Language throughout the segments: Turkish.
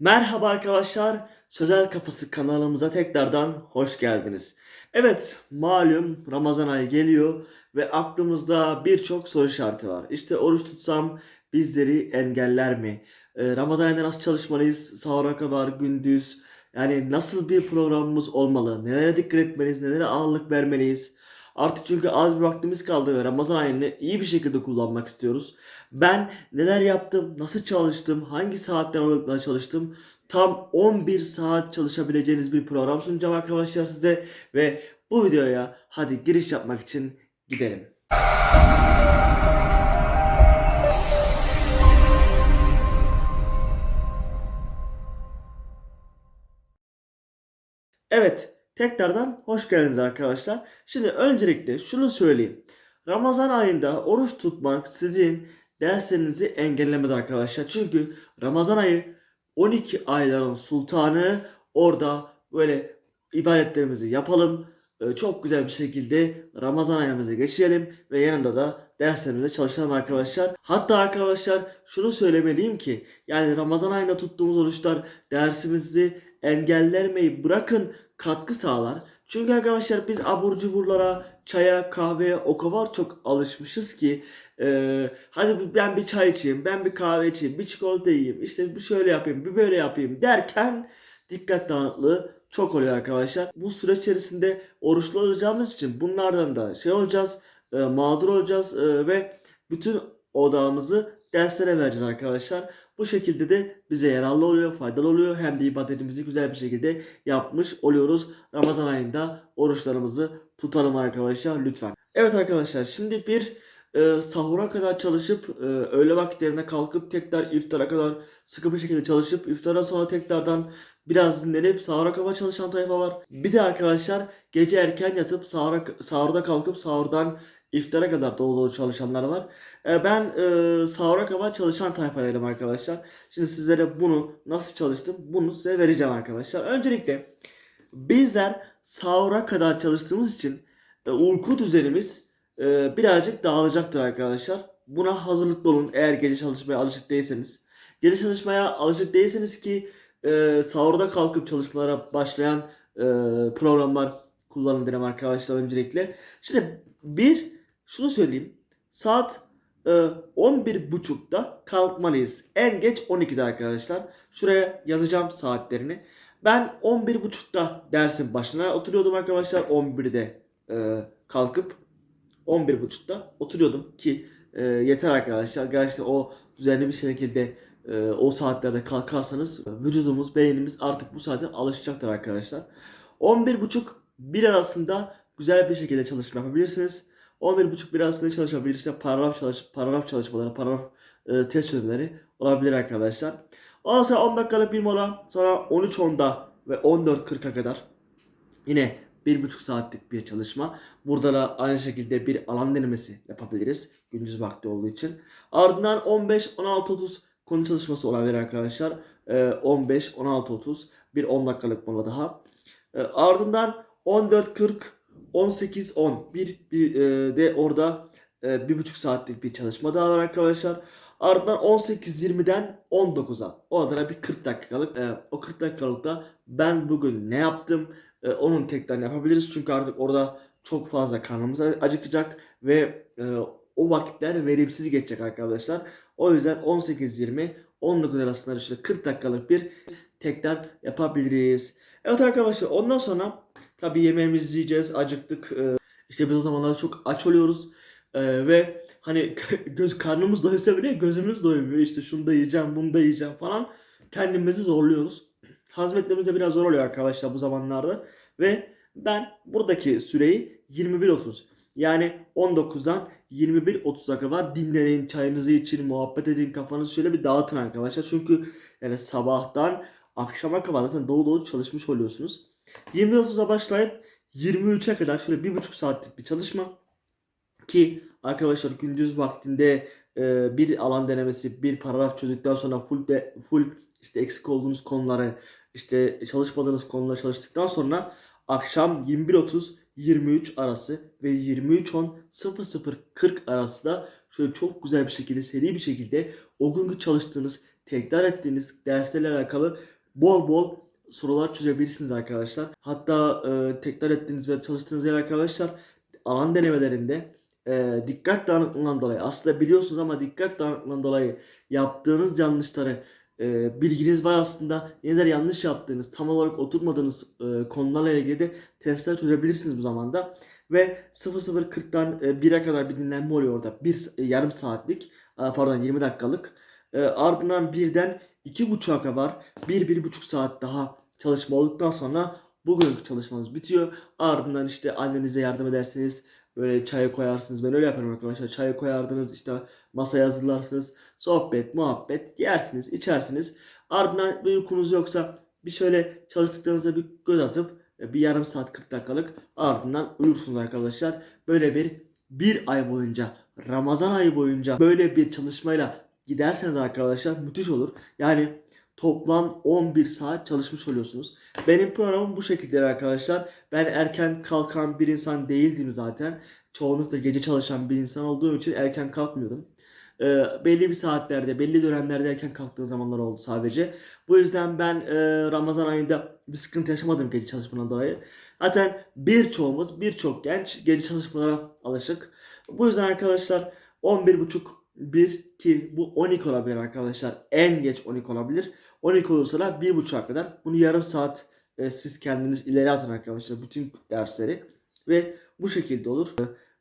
Merhaba arkadaşlar, Sözel Kafası kanalımıza tekrardan hoş geldiniz. Evet, malum Ramazan ayı geliyor ve aklımızda birçok soru işareti var. İşte oruç tutsam bizleri engeller mi? Ee, Ramazan ayında nasıl çalışmalıyız? Sahura kadar, gündüz. Yani nasıl bir programımız olmalı? Nelere dikkat etmeliyiz? Nelere ağırlık vermeliyiz? Artık çünkü az bir vaktimiz kaldı ve Ramazan ayını iyi bir şekilde kullanmak istiyoruz. Ben neler yaptım, nasıl çalıştım, hangi saatler aralıklarla çalıştım? Tam 11 saat çalışabileceğiniz bir program sunacağım arkadaşlar size ve bu videoya hadi giriş yapmak için gidelim. Evet, tekrardan hoş geldiniz arkadaşlar. Şimdi öncelikle şunu söyleyeyim. Ramazan ayında oruç tutmak sizin derslerinizi engellemez arkadaşlar. Çünkü Ramazan ayı 12 ayların sultanı orada böyle ibadetlerimizi yapalım. Ee, Çok güzel bir şekilde Ramazan ayımızı geçirelim ve yanında da derslerimize çalışalım arkadaşlar. Hatta arkadaşlar şunu söylemeliyim ki yani Ramazan ayında tuttuğumuz oruçlar dersimizi engellemeyi bırakın katkı sağlar. Çünkü arkadaşlar biz abur cuburlara, çaya, kahveye o kadar çok alışmışız ki e, hadi ben bir çay içeyim, ben bir kahve içeyim, bir çikolata yiyeyim, işte bir şöyle yapayım, bir böyle yapayım derken dikkat dağınıklığı çok oluyor arkadaşlar. Bu süreç içerisinde oruçlu olacağımız için bunlardan da şey olacağız, e, mağdur olacağız e, ve bütün odağımızı derslere vereceğiz arkadaşlar. Bu şekilde de bize yararlı oluyor, faydalı oluyor. Hem de ibadetimizi güzel bir şekilde yapmış oluyoruz. Ramazan ayında oruçlarımızı tutalım arkadaşlar lütfen. Evet arkadaşlar şimdi bir e, sahura kadar çalışıp e, öğle vakitlerine kalkıp tekrar iftara kadar sıkı bir şekilde çalışıp iftardan sonra tekrardan biraz dinlenip sahura kadar çalışan tayfa var. Bir de arkadaşlar gece erken yatıp sahura, sahurda kalkıp sahurdan iftara kadar dolu dolu çalışanlar var. E, Ben e, sahura kadar çalışan tayfadayım arkadaşlar. Şimdi sizlere bunu nasıl çalıştım bunu size vereceğim arkadaşlar. Öncelikle bizler sahura kadar çalıştığımız için e, uyku düzenimiz e, birazcık dağılacaktır arkadaşlar. Buna hazırlıklı olun eğer gece çalışmaya alışık değilseniz. Gece çalışmaya alışık değilseniz ki e, sahurda kalkıp çalışmalara başlayan e, programlar kullanın derim arkadaşlar öncelikle. Şimdi bir şunu söyleyeyim. Saat e, 11.30'da kalkmalıyız. En geç 12'de arkadaşlar. Şuraya yazacağım saatlerini. Ben 11.30'da dersin başına oturuyordum arkadaşlar. 11'de e, kalkıp 11.30'da oturuyordum ki e, yeter arkadaşlar. Gerçekten o düzenli bir şekilde e, o saatlerde kalkarsanız e, vücudumuz, beynimiz artık bu saate alışacaktır arkadaşlar. 11.30 bir arasında güzel bir şekilde çalışma yapabilirsiniz. 11.30 bir arasında çalışabilirsiniz. Paragraf, çalış paragraf çalışmaları, paragraf e, test çözümleri olabilir arkadaşlar. Ondan sonra 10 dakikalık bir mola. Sonra 13.10'da ve 14.40'a kadar yine 1,5 saatlik bir çalışma. Burada da aynı şekilde bir alan denemesi yapabiliriz. Gündüz vakti olduğu için. Ardından 15-16.30 konu çalışması olabilir arkadaşlar. Ee, 15-16.30 bir 10 dakikalık mola daha. Ee, ardından 14.40 18-10 bir, bir e, de orada e, bir buçuk saatlik bir çalışma daha var arkadaşlar. Ardından 18.20'den 19'a. Orada da bir 40 dakikalık. e, o 40 dakikalıkta ben bugün ne yaptım? E, onun tekrar yapabiliriz. Çünkü artık orada çok fazla karnımız acıkacak ve e, o vakitler verimsiz geçecek arkadaşlar. O yüzden 18-20 19 arasında işte 40 dakikalık bir tekrar yapabiliriz. Evet arkadaşlar ondan sonra tabii yemeğimizi yiyeceğiz. Acıktık. E, işte biz o zamanlar çok aç oluyoruz. E, ve hani göz karnımız doysa bile gözümüz doymuyor. İşte şunu da yiyeceğim, bunu da yiyeceğim falan. Kendimizi zorluyoruz. Hazmetmemiz de biraz zor oluyor arkadaşlar bu zamanlarda. Ve ben buradaki süreyi 21.30 yani 19'dan 21.30'a kadar dinlenin, çayınızı için, muhabbet edin, kafanızı şöyle bir dağıtın arkadaşlar. Çünkü yani sabahtan akşama kadar zaten dolu dolu çalışmış oluyorsunuz. 20.30'a başlayıp 23'e kadar şöyle bir buçuk saatlik bir çalışma. Ki arkadaşlar gündüz vaktinde e, bir alan denemesi, bir paragraf çözdükten sonra full de full işte eksik olduğunuz konuları, işte çalışmadığınız konuları çalıştıktan sonra akşam 21.30 23 arası ve 23.10 00.40 arası da şöyle çok güzel bir şekilde seri bir şekilde o günkü çalıştığınız tekrar ettiğiniz derslerle alakalı bol bol sorular çözebilirsiniz arkadaşlar. Hatta e, tekrar ettiğiniz ve çalıştığınız yer arkadaşlar alan denemelerinde e, dikkat dağınıklığından dolayı aslında biliyorsunuz ama dikkat dağınıklığından dolayı yaptığınız yanlışları e, bilginiz var aslında. Neler yanlış yaptığınız tam olarak oturmadığınız e, konularla ilgili de testler çözebilirsiniz bu zamanda. Ve 00.40'dan e, 1'e kadar bir dinlenme oluyor orada. Bir e, yarım saatlik e, pardon 20 dakikalık. E, ardından birden 2.30'a kadar 1-1.5 saat daha çalışma olduktan sonra bugünkü çalışmanız bitiyor. Ardından işte annenize yardım edersiniz böyle çay koyarsınız. Ben öyle yaparım arkadaşlar. Çay koyardınız işte masaya hazırlarsınız. Sohbet muhabbet yersiniz içersiniz. Ardından bir uykunuz yoksa bir şöyle çalıştıklarınızda bir göz atıp e, bir yarım saat 40 dakikalık ardından uyursunuz arkadaşlar. Böyle bir bir ay boyunca Ramazan ayı boyunca böyle bir çalışmayla giderseniz arkadaşlar müthiş olur yani toplam 11 saat çalışmış oluyorsunuz. Benim programım bu şekilde arkadaşlar. Ben erken kalkan bir insan değildim zaten. Çoğunlukla gece çalışan bir insan olduğum için erken kalkmıyordum. Ee, belli bir saatlerde, belli dönemlerde erken kalktığım zamanlar oldu sadece. Bu yüzden ben e, Ramazan ayında bir sıkıntı yaşamadım gece çalışmadan dolayı. Zaten birçoğumuz, birçok genç gece çalışmalara alışık. Bu yüzden arkadaşlar 11.30 1 ki bu 12 olabilir arkadaşlar. En geç 12 olabilir. 12 olursa da 1.30'a kadar. Bunu yarım saat e, siz kendiniz ileri atın arkadaşlar bütün dersleri. Ve bu şekilde olur.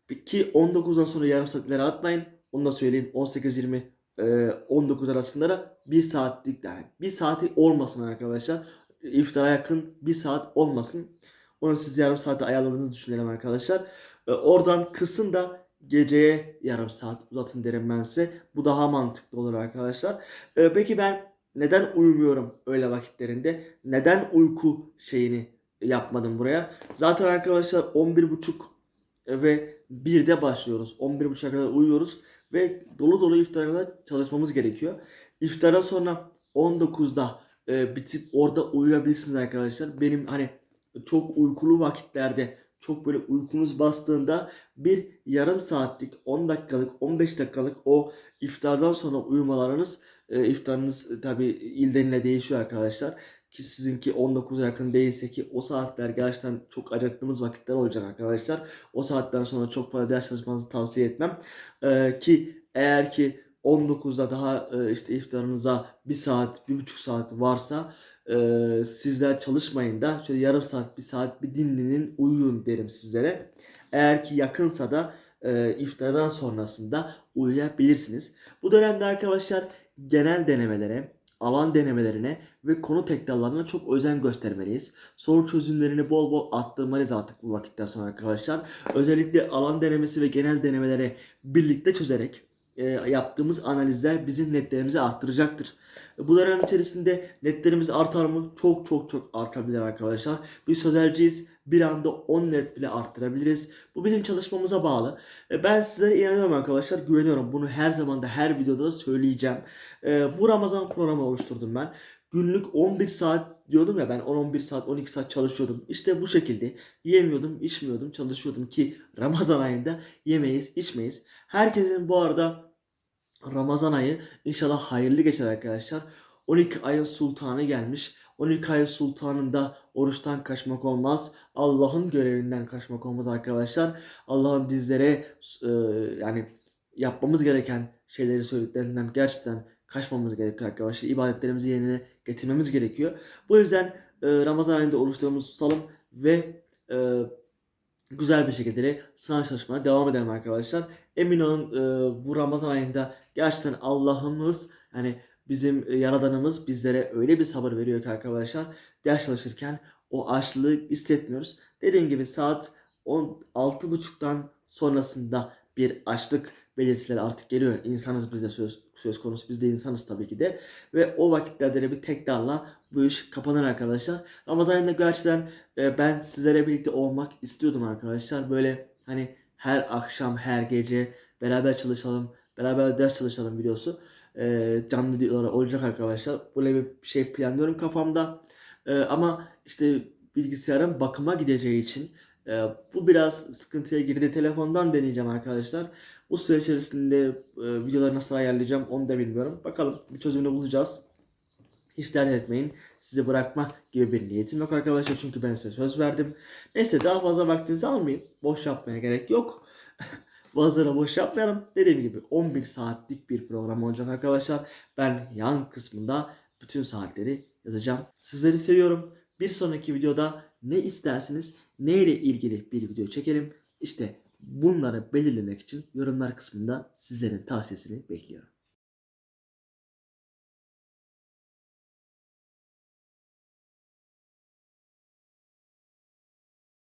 E, Ki 19'dan sonra yarım saat ileri atmayın. Onu da söyleyeyim. 18-20 e, 19 arasında da 1 saatlik yani 1 saati olmasın arkadaşlar. İftara yakın 1 saat olmasın. Onu siz yarım saate ayarladığınızı düşünelim arkadaşlar. E, Oradan kısın da geceye yarım saat uzatın derim ben size. Bu daha mantıklı olur arkadaşlar. E, peki ben neden uyumuyorum öğle vakitlerinde? Neden uyku şeyini yapmadım buraya? Zaten arkadaşlar 11.30 ve 1'de başlıyoruz. 11.30'a kadar uyuyoruz ve dolu dolu iftara kadar çalışmamız gerekiyor. İftardan sonra 19'da e, bitip orada uyuyabilirsiniz arkadaşlar. Benim hani çok uykulu vakitlerde çok böyle uykunuz bastığında bir yarım saatlik 10 dakikalık 15 dakikalık o iftardan sonra uyumalarınız e, iftarınız tabi ilden ile değişiyor arkadaşlar ki sizinki 19'a yakın değilse ki o saatler gerçekten çok acıktığımız vakitler olacak arkadaşlar. O saatten sonra çok fazla ders çalışmanızı tavsiye etmem. E, ki eğer ki 19'da daha e, işte iftarınıza 1 saat, 1,5 saat varsa e, sizler çalışmayın da şöyle yarım saat, bir saat bir dinlenin, uyuyun derim sizlere. Eğer ki yakınsa da e, iftardan sonrasında uyuyabilirsiniz. Bu dönemde arkadaşlar genel denemelere, alan denemelerine ve konu tekrarlarına çok özen göstermeliyiz. Soru çözümlerini bol bol attırmalıyız artık bu vakitten sonra arkadaşlar. Özellikle alan denemesi ve genel denemeleri birlikte çözerek yaptığımız analizler bizim netlerimizi arttıracaktır. Bu dönem içerisinde netlerimiz artar mı? Çok çok çok artabilir arkadaşlar. Biz sözelciyiz. Bir anda 10 net bile arttırabiliriz. Bu bizim çalışmamıza bağlı. E, Ben sizlere inanıyorum arkadaşlar. Güveniyorum. Bunu her zaman da her videoda da söyleyeceğim. E, Bu Ramazan programı oluşturdum ben. Günlük 11 saat diyordum ya ben 10-11 saat 12 saat çalışıyordum. İşte bu şekilde yemiyordum, içmiyordum, çalışıyordum ki Ramazan ayında yemeyiz, içmeyiz. Herkesin bu arada Ramazan ayı inşallah hayırlı geçer arkadaşlar. 12 ayın sultanı gelmiş. 12 ayın sultanında oruçtan kaçmak olmaz. Allah'ın görevinden kaçmak olmaz arkadaşlar. Allah'ın bizlere e, yani yapmamız gereken şeyleri söylediklerinden gerçekten kaçmamız gerekiyor arkadaşlar. İbadetlerimizi yerine getirmemiz gerekiyor. Bu yüzden e, Ramazan ayında oruçlarımızı tutalım ve e, güzel bir şekilde de sınav çalışmaya devam edelim arkadaşlar. Emin olun e, bu Ramazan ayında gerçekten Allah'ımız yani bizim yaradanımız bizlere öyle bir sabır veriyor ki arkadaşlar ders çalışırken o açlığı hissetmiyoruz. Dediğim gibi saat 16.30'dan sonrasında bir açlık belirtileri artık geliyor. İnsanız biz de söz, söz konusu. Biz de insanız tabii ki de. Ve o vakitlerde de bir tekrarla bu iş kapanır arkadaşlar. Ramazan ayında gerçekten e, ben sizlere birlikte olmak istiyordum arkadaşlar. Böyle hani her akşam, her gece beraber çalışalım, beraber ders çalışalım videosu. E, canlı videolar olacak arkadaşlar. Böyle bir şey planlıyorum kafamda. E, ama işte bilgisayarın bakıma gideceği için e, bu biraz sıkıntıya girdi. Telefondan deneyeceğim arkadaşlar. Bu süre içerisinde e, videoları nasıl ayarlayacağım onu da bilmiyorum. Bakalım bir çözümünü bulacağız. Hiç dert etmeyin. Sizi bırakma gibi bir niyetim yok arkadaşlar. Çünkü ben size söz verdim. Neyse daha fazla vaktinizi almayayım. Boş yapmaya gerek yok. Bazıları boş yapmayalım. Dediğim gibi 11 saatlik bir program olacak arkadaşlar. Ben yan kısmında bütün saatleri yazacağım. Sizleri seviyorum. Bir sonraki videoda ne isterseniz neyle ilgili bir video çekelim. İşte bunları belirlemek için yorumlar kısmında sizlerin tavsiyesini bekliyorum.